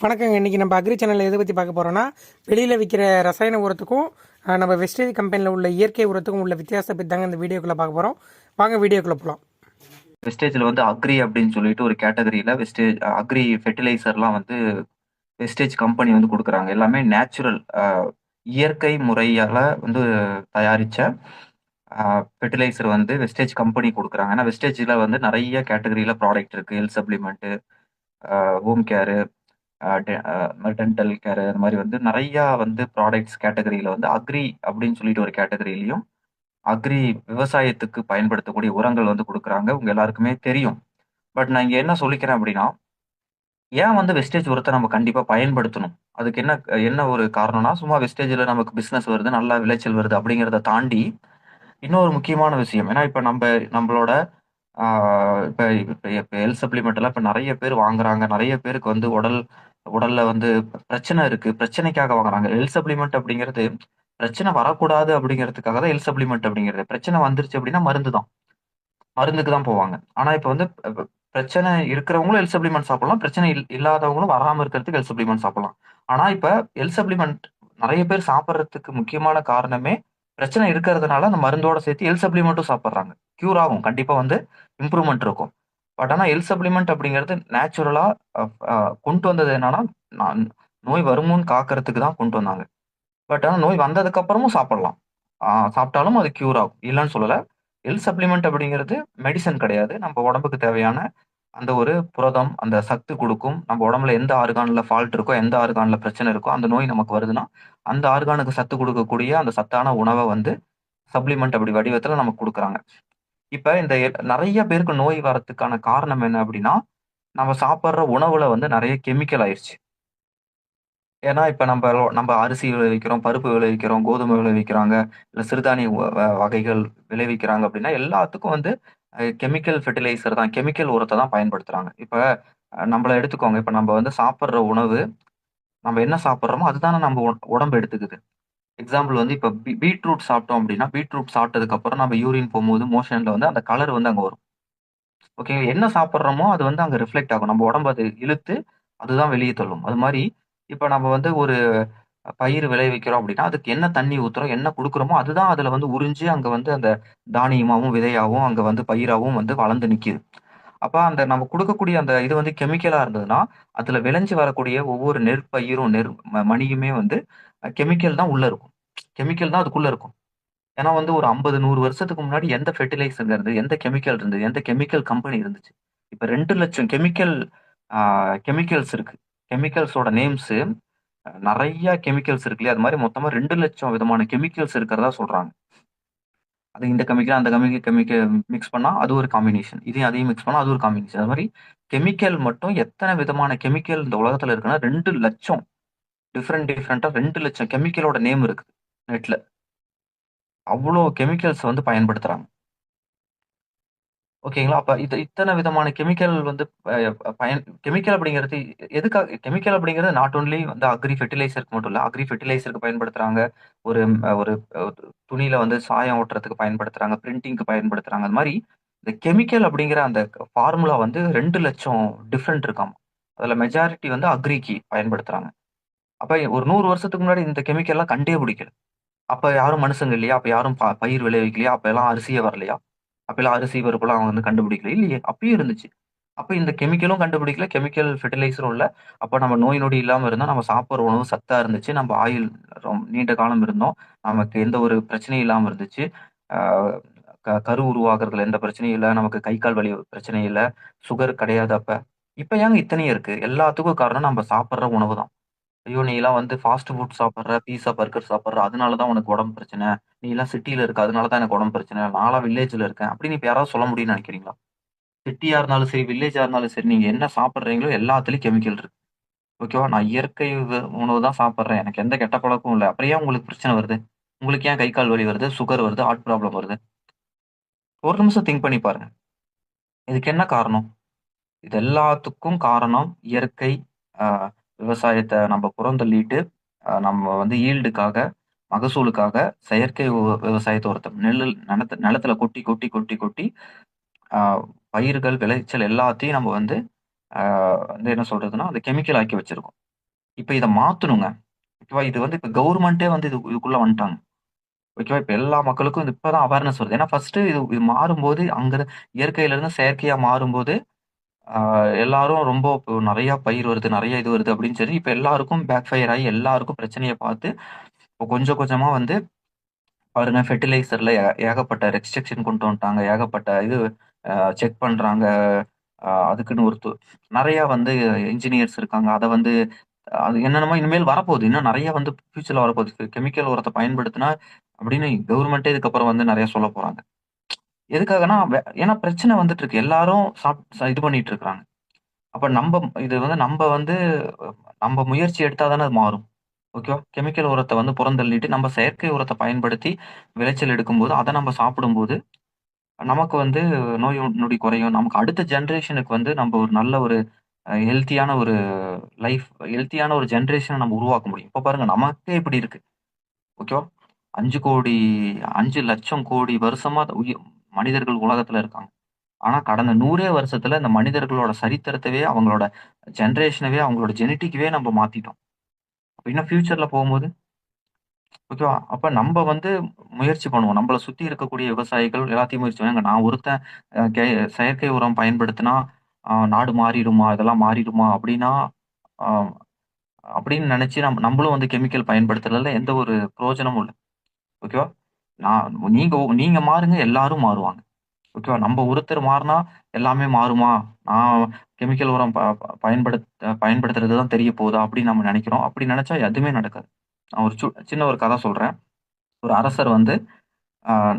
வணக்கங்க. இன்றைக்கி நம்ம அக்ரி சேனலில் எதை பற்றி பார்க்க போகிறோன்னா வெளியில் விற்கிற ரசாயன உரத்துக்கும் நம்ம வெஸ்டேஜ் கம்பெனியில் உள்ள இயற்கை உரத்துக்கும் உள்ள வித்தியாசத்தை பற்றி தாங்க இந்த வீடியோக்குள்ளே பார்க்க போகிறோம் வாங்க வீடியோக்குள்ளே போகலாம் வெஸ்டேஜில் வந்து அக்ரி அப்படின்னு சொல்லிட்டு ஒரு கேட்டகரியில் வெஸ்டேஜ் அக்ரி ஃபெர்டிலைசர்லாம் வந்து வெஸ்டேஜ் கம்பெனி வந்து கொடுக்குறாங்க. எல்லாமே நேச்சுரல் இயற்கை முறையால் வந்து தயாரித்த ஃபெர்டிலைசர் வந்து வெஸ்டேஜ் கம்பெனி கொடுக்குறாங்க. ஏன்னா வெஸ்டேஜில் வந்து நிறைய கேட்டகரியில் ப்ராடக்ட் இருக்குது health supplement home care dental care அந்த மாதிரி வந்து நிறையா வந்து ப்ராடக்ட்ஸ் கேட்டகரியில் வந்து அக்ரி அப்படின்னு சொல்லிட்டு ஒரு கேட்டகரியிலையும் அக்ரி விவசாயத்துக்கு பயன்படுத்தக்கூடிய உரங்கள் வந்து கொடுக்குறாங்க. உங்க எல்லாருக்குமே தெரியும். பட் நான் இங்கே என்ன சொல்லிக்கிறேன் அப்படின்னா ஏன் வந்து வெஸ்டேஜ் உரத்தை நம்ம கண்டிப்பாக பயன்படுத்தணும்? அதுக்கு என்ன என்ன ஒரு காரணம்னா சும்மா வெஸ்டேஜில் நமக்கு பிஸ்னஸ் வருது நல்லா விளைச்சல் வருது அப்படிங்கிறத தாண்டி இன்னொரு முக்கியமான விஷயம். ஏன்னா இப்போ நம்ம நம்மளோட இப்போ இப்போ இப்போ ஹெல்த் சப்ளிமெண்ட் எல்லாம் இப்போ நிறைய பேர் வாங்குறாங்க. நிறைய பேருக்கு வந்து உடல் உடல்ல வந்து பிரச்சனை இருக்கு. பிரச்சனைக்காக வாங்குறாங்க. ஹெல்த் சப்ளிமெண்ட் அப்படிங்கிறது பிரச்சனை வரக்கூடாது அப்படிங்கிறதுக்காக தான் ஹெல்த் சப்ளிமெண்ட் அப்படிங்கிறது. பிரச்சனை வந்துருச்சு அப்படின்னா மருந்து தான். மருந்துக்கு தான் போவாங்க. ஆனா இப்போ வந்து பிரச்சனை இருக்கிறவங்களும் ஹெல்த் சப்ளிமெண்ட் சாப்பிடலாம். பிரச்சனை இல்- இல்லாதவங்களும் வராம இருக்கிறதுக்கு ஹெல்த் சப்ளிமெண்ட் சாப்பிடலாம். ஆனா இப்ப ஹெல்த் சப்ளிமெண்ட் நிறைய பேர் சாப்பிட்றதுக்கு முக்கியமான காரணமே பிரச்சனை இருக்கிறதுனால அந்த மருந்தோட சேர்த்து எல் சப்ளிமெண்ட்டும் சாப்பிட்றாங்க. க்யூர் ஆகும். கண்டிப்பாக வந்து இம்ப்ரூவ்மெண்ட் இருக்கும். பட் ஆனால் எல் சப்ளிமெண்ட் அப்படிங்கிறது நேச்சுரலா கொண்டு வந்தது என்னன்னா நான் நோய் வருமோன்னு காக்கிறதுக்கு தான் கொண்டு வந்தாங்க. பட் ஆனால் நோய் வந்ததுக்கப்புறமும் சாப்பிடலாம். ஆஹ் சாப்பிட்டாலும் அது க்யூர் ஆகும். இல்லைன்னு சொல்லலை. எல் சப்ளிமெண்ட் அப்படிங்கிறது மெடிசன் கிடையாது. நம்ம உடம்புக்கு தேவையான அந்த ஒரு புரதம் அந்த சத்து கொடுக்கும். நம்ம உடம்புல எந்த ஆர்கானில் ஃபால்ட் இருக்கோ எந்த ஆர்கானில் பிரச்சனை இருக்கோ அந்த நோய் நமக்கு வருதுன்னா அந்த ஆர்கானுக்கு சத்து கொடுக்கக்கூடிய அந்த சத்தான உணவை வந்து சப்ளிமெண்ட் அப்படி வடிவத்தில் நமக்கு கொடுக்குறாங்க. இப்போ இந்த எ- நிறைய பேருக்கு நோய் வரத்துக்கான காரணம் என்ன அப்படின்னா நம்ம சாப்பிட்ற உணவுல வந்து நிறைய கெமிக்கல் ஆயிடுச்சு ஏன்னா இப்போ நம்ம நம்ம அரிசி விளைவிக்கிறோம் பருப்பு விளைவிக்கிறோம் கோதுமை விளைவிக்கிறாங்க இல்லை சிறுதானிய வ- வ- வகைகள் விளைவிக்கிறாங்க அப்படின்னா எல்லாத்துக்கும் வந்து கெமிக்கல் ஃபெர்டிலைசர் தான். கெமிக்கல் உரத்தை தான் பயன்படுத்துறாங்க. இப்ப நம்மளை எடுத்துக்கோங்க. இப்ப நம்ம வந்து சாப்பிட்ற உணவு நம்ம என்ன சாப்பிட்றோமோ அதுதானே நம்ம உட- உடம்பு எடுத்துக்குது. எக்ஸாம்பிள் வந்து இப்ப பீ- பீட்ரூட் சாப்பிட்டோம் அப்படின்னா பீட்ரூட் சாப்பிட்டதுக்கு அப்புறம் நம்ம யூரின் போகும்போது மோஷன்ல வந்து அந்த கலர் வந்து அங்க வரும். ஓகே என்ன சாப்பிட்றோமோ அது வந்து அங்க ரிஃப்ளெக்ட் ஆகும். நம்ம உடம்பு அது இழுத்து அதுதான் வெளியே தள்ளும். அது மாதிரி இப்போ நம்ம வந்து ஒரு பயிர் விளைவிக்கிறோம் அப்படின்னா அதுக்கு என்ன தண்ணி ஊத்துறோம் என்ன கொடுக்குறோமோ அதுதான் அதுல வந்து உறிஞ்சு அங்க வந்து அந்த தானியமாவும் விதையாவும் அங்க வந்து பயிராவும் வந்து வளர்ந்து நிக்குது. அப்ப அந்த நம்ம கொடுக்கக்கூடிய அந்த இது வந்து கெமிக்கலா இருந்ததுன்னா அதுல விளைஞ்சு வரக்கூடிய ஒவ்வொரு நெற்பயிரும் நெற் ம- மணியுமே வந்து கெமிக்கல் தான் உள்ள இருக்கும். கெமிக்கல் தான் அதுக்குள்ள இருக்கும். ஏன்னா வந்து ஒரு ஐம்பது நூறு வருஷத்துக்கு முன்னாடி எந்த ஃபெர்டிலைசர் இருந்தது எந்த கெமிக்கல் இருந்தது எந்த கெமிக்கல் கம்பெனி இருந்துச்சு. இப்ப ரெண்டு லட்சம் கெமிக்கல் கெமிக்கல்ஸ் இருக்கு. கெமிக்கல்ஸோட நேம்ஸ் நிறைய கெமிக்கல்ஸ் இருக்கு இல்லையா? அது மாதிரி மொத்தமா ரெண்டு லட்சம் விதமான கெமிக்கல்ஸ் இருக்கிறதா சொல்றாங்க. அது இந்த கெமிக்கல் அந்த கெமிக்கல் கெமிக்கல் மிக்ஸ் பண்ணா அது ஒரு காம்பினேஷன் இதையும் அதையும் மிக்ஸ் பண்ணா அது ஒரு காம்பினேஷன் அது மாதிரி கெமிக்கல் மட்டும் எத்தனை விதமான கெமிக்கல் இந்த உலகத்துல இருக்குன்னா ரெண்டு லட்சம். டிஃப்ரெண்ட் டிஃப்ரெண்டா ரெண்டு லட்சம் கெமிக்கலோட நேம் இருக்குது நெட்ல அவ்வளோ கெமிக்கல்ஸ் வந்து பயன்படுத்துறாங்க. ஓகேங்களா அப்ப இது இத்தனை விதமான கெமிக்கல் வந்து அஹ், பயன் கெமிக்கல் அப்படிங்கிறது எதுக்காக கெமிக்கல் அப்படிங்கிறது நாட் ஓன்லி வந்து அக்ரி ஃபெர்டிலைசருக்கு மட்டும் இல்ல அக்ரி ஃபெர்டிலைசருக்கு பயன்படுத்துறாங்க. ஒரு ஒரு துணியில் துணியில வந்து சாயம் ஓட்டுறதுக்கு பயன்படுத்துறாங்க பிரிண்டிங்க்கு பயன்படுத்துறாங்க. அது மாதிரி இந்த கெமிக்கல் அப்படிங்கிற அந்த ஃபார்முலா வந்து ரெண்டு லட்சம் டிஃப்ரெண்ட் இருக்காம்? அதுல மெஜாரிட்டி வந்து அக்ரிக்கு பயன்படுத்துறாங்க. அப்ப ஒரு நூறு வருஷத்துக்கு முன்னாடி இந்த கெமிக்கல்லாம் கண்டே பிடிக்கல. அப்ப யாரும் மனுஷங்க இல்லையா? அப்ப யாரும் ப- பயிர் விளைவிக்கலையா? அப்போ எல்லாம் அரிசியே வரலையா? அப்பெல்லாம் அரிசி பருப்புலாம் அவங்க வந்து கண்டுபிடிக்கல. இல்லையே? அப்பயும் இருந்துச்சு. அப்போ இந்த கெமிக்கலும் கண்டுபிடிக்கல. கெமிக்கல் ஃபெர்டிலைசரும் இல்லை அப்போ நம்ம நோய் நொடி இல்லாமல் இருந்தால் நம்ம சாப்பிட்ற உணவு சத்தாக இருந்துச்சு. நம்ம ஆயுள் ரொம்ப நீண்ட காலம் இருந்தோம். நமக்கு எந்த ஒரு பிரச்சனையும் இல்லாமல் இருந்துச்சு. க- கரு உருவாகிறதுல எந்த பிரச்சனையும் இல்லை. நமக்கு கை கால் வலி பிரச்சனை இல்லை. சுகர் கிடையாது அப்போ இப்போ ஏங்க இத்தனையும் இருக்குது எல்லாத்துக்கும் காரணம் நம்ம சாப்பிட்ற உணவு தான் ஐயோ நீ எல்லாம் வந்து ஃபாஸ்ட் ஃபுட் சாப்பிட்ற பீஸா பர்கர் சாப்பிட்ற அதனால தான் உனக்கு உடம்பு பிரச்சனை. நீ எல்லாம் சிட்டில இருக்க அதனால தான் எனக்கு உடம்பு பிரச்சனை. நான்லாம் வில்லேஜ்ல இருக்கேன். அப்படின்னு இப்ப யாராவது சொல்ல முடியும்னு நினைக்கிறீங்களா? சிட்டியா இருந்தாலும் சரி வில்லேஜா இருந்தாலும் சரி நீங்க என்ன சாப்பிட்றீங்களோ எல்லாத்துலயும் கெமிக்கல் இருக்கு. ஓகேவா நான் இயற்கை உணவு தான் சாப்பிட்றேன். எனக்கு எந்த கெட்ட பழக்கமும் இல்லை. அப்புறம் ஏன் உங்களுக்கு பிரச்சனை வருது? உங்களுக்கு ஏன் கை கால் வலி வருது? சுகர் வருது? ஹார்ட் ப்ராப்ளம் வருது? ஒரு நிமிஷம் திங்க் பண்ணி பாருங்க. இதுக்கு என்ன காரணம்? இது எல்லாத்துக்கும் காரணம் இயற்கை ஆஹ், விவசாயத்தை நம்ம புறந்தள்ளிட்டு நம்ம வந்து ஈல்டுக்காக மகசூலுக்காக செயற்கை விவ- விவசாயத்தை ஒருத்தர் நெல் நிலத்து நிலத்துல கொட்டி கொட்டி கொட்டி கொட்டி ஆஹ், பயிர்கள் விளைச்சல் எல்லாத்தையும் நம்ம வந்து ஆஹ், வந்து என்ன சொல்றதுன்னா அந்த கெமிக்கல் ஆக்கி வச்சிருக்கோம் இப்போ இதை மாத்தணுங்க. ஓகேவா? இது வந்து இப்ப கவர்மெண்ட்டே வந்து இது இதுக்குள்ள வந்துட்டாங்க. ஓகேவா? இப்ப எல்லா மக்களுக்கும் இது தான் அவேர்னஸ் வருது. ஏன்னா ஃபர்ஸ்ட் இது இது மாறும்போது அங்க இயற்கையில இருந்து செயற்கையா மாறும்போது, ஆ எல்லாரும் ரொம்ப இப்போ நிறைய பயிர் வருது, நிறைய இது வருது அப்படின்னு சொல்லி இப்ப எல்லாருக்கும் பேக் ஃபயர் ஆயி எல்லாருக்கும் பிரச்சனைய பார்த்து, இப்போ கொஞ்சம் கொஞ்சமா வந்து பாருங்க ஃபெர்டிலைசர்ல ஏ ஏகப்பட்ட ரெஸ்ட்ரிக்ஷன் கொண்டு வந்துட்டாங்க. ஏகப்பட்ட இது அ செக் பண்றாங்க. அ அதுக்குன்னு ஒரு து வந்து இன்ஜினியர்ஸ் இருக்காங்க. அத வந்து அது என்னென்னமோ இனிமேல் வரப்போகுது. இன்னும் நிறைய வந்து ஃபியூச்சர்ல வரப்போகுது. கெமிக்கல் உரத்த பயன்படுத்தினா அப்படின்னு கவர்மெண்ட்டே இதுக்கப்புறம் வந்து நிறைய சொல்லப் போறாங்க. எதுக்காகன்னா, ஏன்னா பிரச்சனை வந்துட்டு இருக்கு. எல்லாரும் சாப் ச இது பண்ணிட்டு இருக்காங்க. அப்ப நம்ப இது வந்து நம்ப வந்து நம்ப முயற்சி எடுத்தா தானே அது மாறும். ஓகேவா? கெமிக்கல் உரத்த வந்து புறந்தள்ளிட்டு நம்ம செயற்கை உரத்த பயன்படுத்தி விளைச்சல் எடுக்கும்போது, அத நம்ம சாப்பிடும்போது, நமக்கு வந்து நோய் நொடி குறையும். நமக்கு அடுத்த ஜெனரேஷனுக்கு வந்து நம்ம ஒரு நல்ல ஒரு அ ஹெல்த்தியான ஒரு லைஃப் ஹெல்த்தியான ஒரு ஜெனரேஷன நம்ம உருவாக்க முடியும். இப்ப பாருங்க நமக்கே இப்படி இருக்கு. ஓகேவா? 5,00,00,000 5,00,000,00,000 வருஷமா உயி மனிதர்கள் உலகத்துல இருக்காங்க. ஆனா கடந்த நூறே வருஷத்துல இந்த மனிதர்களோட சரித்திரத்தவே, அவங்களோட ஜென்ரேஷனவே அவங்களோட ஜெனடிக்கவே நம்ம மாத்திட்டோம். இன்னும் ஃபியூச்சர்ல போகும்போது ஓகேவா? அப்ப நம்ம வந்து முயற்சி பண்ணுவோம். நம்மள சுத்தி இருக்கக்கூடிய விவசாயிகள் எல்லாத்தையும் முயற்சி பண்ணுவாங்க. நான் ஒருத்தன் செயற்கை உரம் பயன்படுத்தினா, நாடு மாறிடுமா? இதெல்லாம் மாறிடுமா? அப்படின்னா, அப்படின்னு நினைச்சு நம் நம்மளும் வந்து கெமிக்கல் பயன்படுத்துறதுல எந்த ஒரு பிரயோஜனமும் இல்லை ஓகேவா? நான் நீங்க நீங்க மாறுங்க, எல்லாரும் மாறுவாங்க. ஓகேவா? நம்ம ஒருத்தர் மாறினா எல்லாமே மாறுமா? நான் கெமிக்கல் உரம் ப பயன்படுத்த பயன்படுத்துறது தான் தெரிய போகுதா அப்படின்னு நம்ம நினைக்கிறோம் அப்படி நினைச்சா எதுவுமே நடக்காது. நான் ஒரு சு சின்ன ஒரு கதை சொல்றேன். ஒரு அரசர் வந்து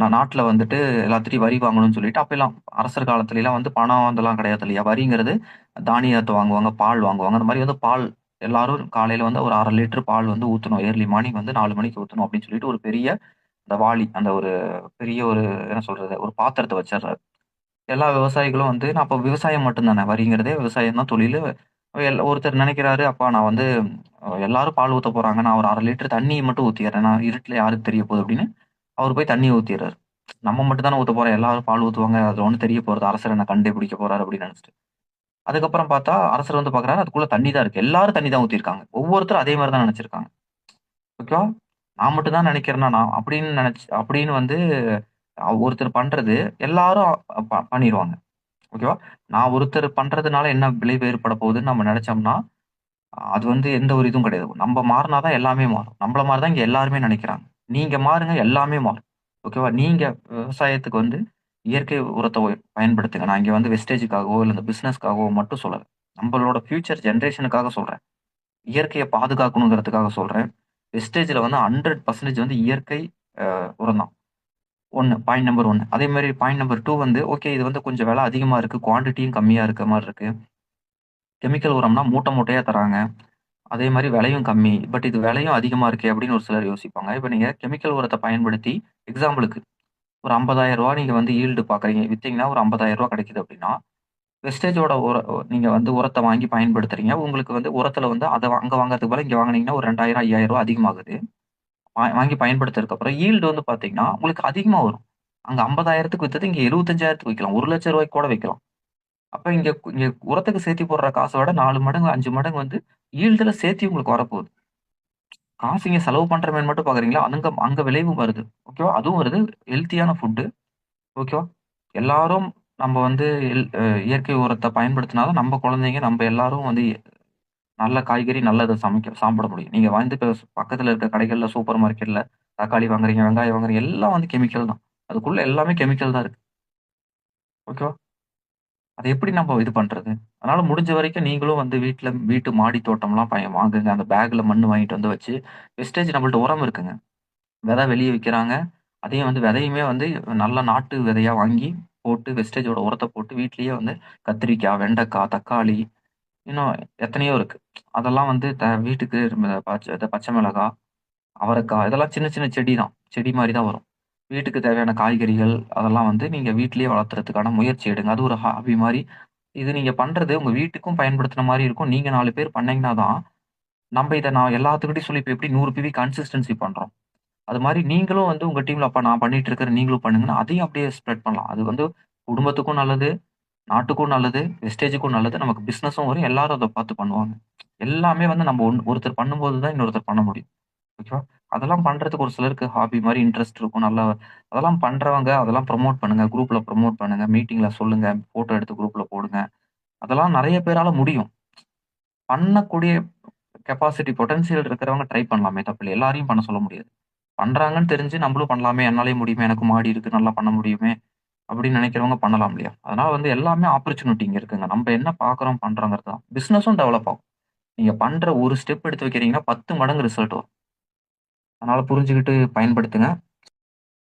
நான் நாட்டில் வந்துட்டு எல்லாத்துட்டயும் வரி வாங்கணும்னு சொல்லிட்டு, அப்பெல்லாம் அரசர் காலத்துலலாம் வந்து பணம் அதெல்லாம் கிடையாது இல்லையா? வரிங்கிறது தானியத்தை வாங்குவாங்க, பால் வாங்குவாங்க. அந்த மாதிரி வந்து பால் எல்லாரும் காலையில் வந்து ஒரு அரை லிட்டர் பால் வந்து ஊற்றணும் ஏர்லி மார்னிங் வந்து நாலு மணிக்கு ஊற்றணும் அப்படின்னு சொல்லிட்டு ஒரு பெரிய அந்த வாளி, அந்த ஒரு பெரிய ஒரு என்ன சொல்றது? ஒரு பாத்திரத்தை வச்சிடுறாரு எல்லா விவசாயிகளும் வந்து நான் அப்போ விவசாயம் மட்டும்தானே வரிங்கிறதே விவசாயம் தான் தொழிலு. எல் ஒருத்தர் நினைக்கிறாரு அப்பா நான் வந்து எல்லாரும் பால் ஊத்த போறாங்க. நான் ஒரு அரை லிட்டர் தண்ணியை மட்டும் ஊத்திடுறேன் நான் இருட்டுல யாருக்கு தெரிய போகுது அப்படின்னு, அவர் போய் தண்ணியை ஊத்திர்றாரு. நம்ம மட்டும் தானே ஊத்த போறோம். எல்லாரும் பால் ஊத்துவாங்க. அதுல ஒண்ணும் தெரிய போறது. அரசர் என்ன கண்டுபிடிக்க போறாரு அப்படின்னு நினைச்சிட்டு அதுக்கப்புறம் பார்த்தா, அரசர் வந்து பார்க்குறாரு, அதுக்குள்ள தண்ணி தான் இருக்கு. எல்லாரும் தண்ணி தான் ஊத்திருக்காங்க ஒவ்வொருத்தரும் அதே மாதிரி தான் நெனச்சிருக்காங்க. ஓகேவா? நான் மட்டும் தான் நினைக்கிறேன்னா நான் அப்படின்னு நினைச்சு அப்படின்னு வந்து ஒருத்தர் பண்றது எல்லாரும் ப பண்ணிருவாங்க. ஓகேவா? நான் ஒருத்தர் பண்றதுனால என்ன விளைவு ஏற்பட போகுதுன்னு நம்ம நினச்சோம்னா அது வந்து எந்த ஒரு இதுவும் கிடையாது. நம்ப மாறுனா தான் எல்லாமே மாறும். நம்மள மாரி தான் இங்க எல்லாருமே நினைக்கிறாங்க நீங்க மாறுங்க, எல்லாமே மாறும். ஓகேவா? நீங்க விவசாயத்துக்கு வந்து இயற்கை உரத்த ஒ பயன்படுத்துங்க. நான் இங்க வந்து வெஸ்டேஜுக்காகவோ, இல்ல இந்த பிசினஸ்க்காகவோ மட்டும் சொல்லல. நம்பளோட ஃப்யூச்சர் ஜெனரேஷனுக்காக சொல்றேன். இயற்கைய பாதுகாக்கணுங்கிறதுக்காக சொல்றேன். வெஸ்டேஜில் வந்து 100% வந்து இயற்கை உரம் தான். ஒன்று பாயிண்ட் நம்பர் ஒன்று அதே மாதிரி பாயிண்ட் நம்பர் டூ வந்து ஓகே இது வந்து கொஞ்சம் விலை அதிகமாக இருக்குது குவான்டிட்டியும் கம்மியாக இருக்க மாதிரி இருக்குது கெமிக்கல் உரம்னா மூட்டை மூட்டையாக தராங்க. அதே மாதிரி விலையும் கம்மி. பட் இது விலையும் அதிகமாக இருக்கே அப்படின்னு ஒரு சிலர் யோசிப்பாங்க. இப்போ நீங்கள் கெமிக்கல் உரத்தை பயன்படுத்தி எக்ஸாம்பிளுக்கு ஒரு ஐம்பதாயிரம் ரூபா நீங்கள் வந்து ஈல்டு பார்க்குறீங்க. விற்றீங்கன்னா ஒரு ஐம்பதாயிரம் ரூபா கிடைக்குது அப்படின்னா, வெஸ்டேஜோட உர நீங்க வந்து உரத்த வாங்கி பயன்படுத்துறீங்க. உங்களுக்கு வந்து உரத்துல வந்து அத அங்க வாங்குறதுக்கு பதிலா இங்க வாங்குனீங்கன்னா ஒரு ரெண்டாயிரம் 2,000, ரூ. 5,000 அதிகமாகுது. வா வாங்கி பயன்படுத்துறதுக்கு அப்புறம் ஈல்டு வந்து பார்த்தீங்கன்னா, உங்களுக்கு அதிகமா வரும். அங்க 50,000க்கு வித்தது இங்க 75,000க்கு விக்கலாம். ரூ. 1,00,000 கூட விக்கலாம். அப்ப இங்க இங்க உரத்துக்கு சேர்த்தி போடுற காச விட 4 மடங்கு, 5 மடங்கு வந்து ஈல்டுல சேர்த்தி உங்களுக்கு வரப்போகுது. காசு இங்க செலவு பண்றோமேன்னு மட்டும் பார்க்குறீங்களா? அங்க அங்க விளைவும் வருது. ஓகேவா? அதுவும் வருது. ஹெல்த்தியான ஃபுட்டு. ஓகேவா? எல்லாரும் நம்ம வந்து எல் இயற்கை உரத்த பயன்படுத்தினா தான் நம்ம குழந்தைங்க, நம்ம எல்லாரும் வந்து நல்ல காய்கறி, நல்லதை சமைக்க சாப்பிட முடியும். நீங்க வந்து இப்ப பக்கத்துல இருக்க கடைகள்ல, சூப்பர் மார்க்கெட்ல தக்காளி வாங்குறீங்க, வெங்காயம் வாங்குறீங்க, எல்லாம் வந்து கெமிக்கல் தான். அதுக்குள்ள எல்லாமே கெமிக்கல் தான் இருக்கு. ஓகேவா? அத எப்படி நம்ம இது பண்றது? அதனால முடிஞ்ச வரைக்கும் நீங்களும் வந்து வீட்ல வீட்டு மாடி தோட்டம்லாம் பய வாங்குங்க. அந்த பேக்ல மண்ணு வாங்கிட்டு வந்து வச்சு, வெஸ்டேஜ் நம்மள்ட்ட உரம் இருக்குங்க. விதை வெளிய விக்கிறாங்க. அதையும் வந்து விதையுமே வந்து நல்ல நாட்டு விதையா வாங்கி போட்டு வெஸ்டேஜோட உரத்த போட்டு வீட்லயே வந்து கத்திரிக்காய், வெண்டைக்காய், தக்காளி இன்னும் எத்தனையோ இருக்கு. அதெல்லாம் வந்து த வீட்டுக்கு பச்ச பச்சை மிளகாய், அவரைக்காய் இதெல்லாம் சின்ன சின்ன செடி தான். செடி மாரி தான் வரும். வீட்டுக்கு தேவையான காய்கறிகள் அதெல்லாம் வந்து நீங்க வீட்டிலேயே வளர்த்துறதுக்கான முயற்சி எடுங்க. அது ஒரு ஹாபி மாரி. இது நீங்க பண்றது உங்க வீட்டுக்கும் பயன்படுத்துன மாரி இருக்கும். நீங்க 4 பேர் பண்ணீங்கன்னா தான், நம்ப இத நான் எல்லாத்துக்கிட்டயும் சொல்லி இப்ப எப்படி 100 பிவி கன்சிஸ்டன்சி பண்றோம். அது மாரி நீங்களும் வந்து உங்க டீம்ல அப்போ நான் பண்ணிட்டு இருக்கிறேன், நீங்களும் பண்ணுங்கன்னா, அதையும் அப்படியே ஸ்ப்ரெட் பண்ணலாம். அது வந்து குடும்பத்துக்கும் நல்லது. நாட்டுக்கும் நல்லது வெஸ்டேஜுக்கும் நல்லது நமக்கு பிஸ்னஸும் வரும் எல்லாரும் அதை பார்த்து பண்ணுவாங்க. எல்லாமே வந்து நம்ம ஒன் ஒருத்தர் பண்ணும்போது தான் இன்னொருத்தர் பண்ண முடியும். ஓகேவா அதெல்லாம் பண்றதுக்கு ஒரு சிலருக்கு ஹாபி மாதிரி இன்ட்ரெஸ்ட் இருக்கும். நல்லா அதெல்லாம் பண்றவங்க அதெல்லாம் ப்ரமோட் பண்ணுங்க. குரூப்ல ப்ரமோட் பண்ணுங்க. மீட்டிங்ல சொல்லுங்க. ஃபோட்டோ எடுத்து குரூப்ல போடுங்க. அதெல்லாம் நிறைய பேரால முடியும். பண்ணக்கூடிய கெப்பாசிட்டி பொட்டன்சியல் இருக்கிறவங்க ட்ரை பண்ணலாமே தப்பு எல்லாரையும் பண்ண சொல்ல முடியாது. பண்றாங்கன்னு தெரிஞ்சு நம்மளும் பண்ணலாமே என்னாலே முடியுமே எனக்கு மாடி இருக்கு நல்லா பண்ண முடியுமே அப்படின்னு நினைக்கிறவங்க பண்ணலாம் இல்லையா? அதனால வந்து எல்லாமே ஆப்பர்ச்சுனிட்டி இங்க இருக்குங்க. நம்ம என்ன பாக்குறோம் பண்றோங்கிறது தான். பிசினஸும் டெவலப் ஆகும். நீங்க பண்ற ஒரு ஸ்டெப் எடுத்து வைக்கிறீங்கன்னா பத்து மடங்கு ரிசல்ட் வரும். அதனால புரிஞ்சுக்கிட்டு பயன்படுத்துங்க.